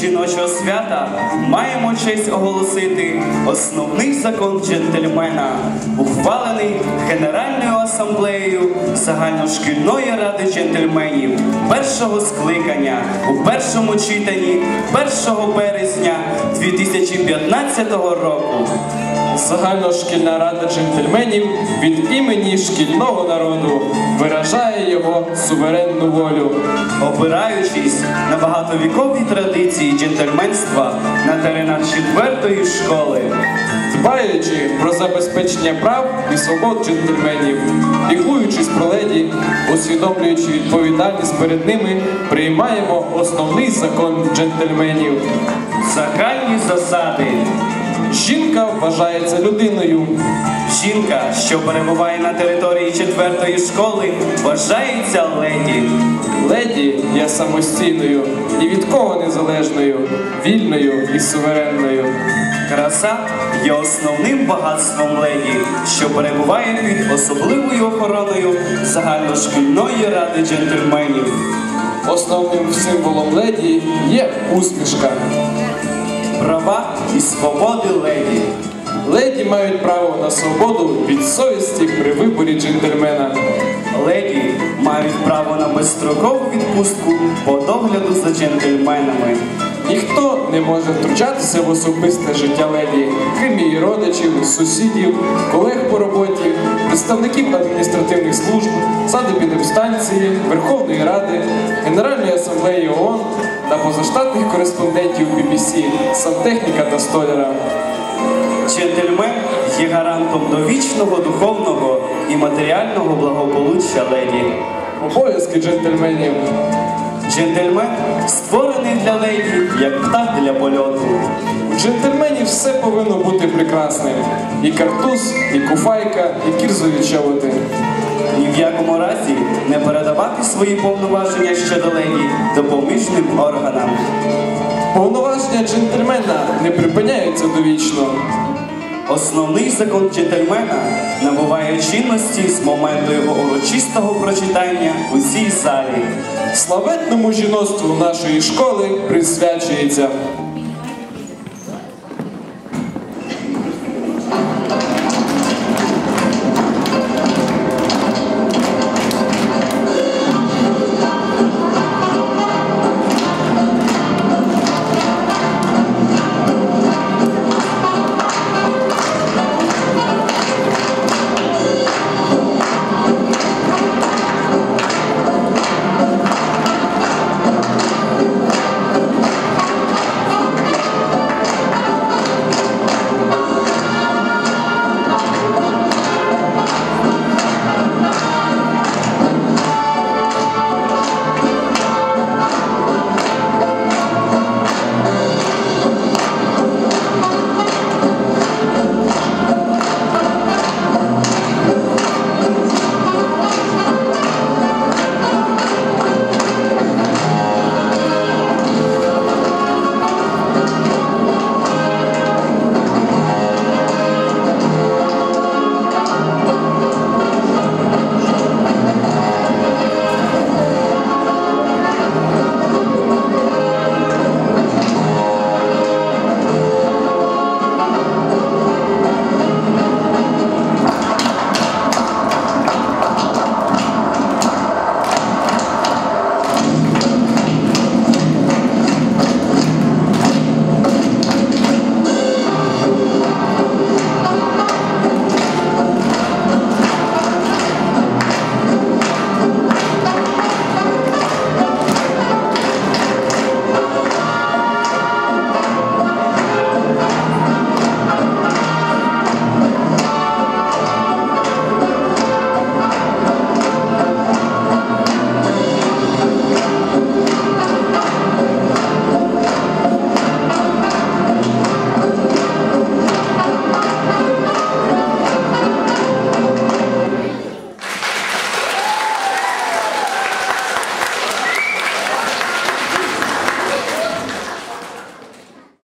жіночого свята маємо честь оголосити основний закон джентльмена, ухвалений Генеральною асамблеєю загальношкільної ради джентльменів першого скликання у першому читанні 1 березня 2015 року. Загальношкільна рада джентльменів від імені шкільного народу виражає його суверенну волю. Опираючись на багатовікові традиції джентльменства на теренах четвертої школи, Дбаючи про забезпечення прав і свобод джентльменів, піклуючись про леді, усвідомлюючи відповідальність перед ними, приймаємо основний закон джентльменів. загальні засади. Жінка вважається людиною. Жінка, що перебуває на території четвертої школи, вважається леді. Леді є самостійною і від кого незалежною, вільною і суверенною. Краса є основним багатством леді, що перебуває під особливою охороною загальношкільної ради джентльменів. Основним символом леді є усмішка. І свободи леді. Леді мають право на свободу від совісті при виборі джентльмена. Леді мають право на безстрокову відпустку по догляду за джентльменами. Ніхто не може втручатися в особисте життя леді, крім її родичів, сусідів, колег по роботі, представників адміністративних служб, санепідемстанції, Верховної Ради, Генеральної асамблеї ООН та позаштатних кореспондентів BBC, сантехніка та столяра. Джентльмен є гарантом довічного духовного і матеріального благополуччя леді. Обов'язки джентльменів. Джентльмен створений для леді, як птах для польоту. У джентльменів все повинно бути прекрасним. І картуз, і куфайка, і кірзові чоботи. Ні в якому разі не передавати свої повноваження щодо леді допоміжним органам. Повноваження джентльмена не припиняються довічно. Основний закон джентльмена набуває чинності з моменту його урочистого прочитання у цій залі. Славетному жіноцтву нашої школи присвячується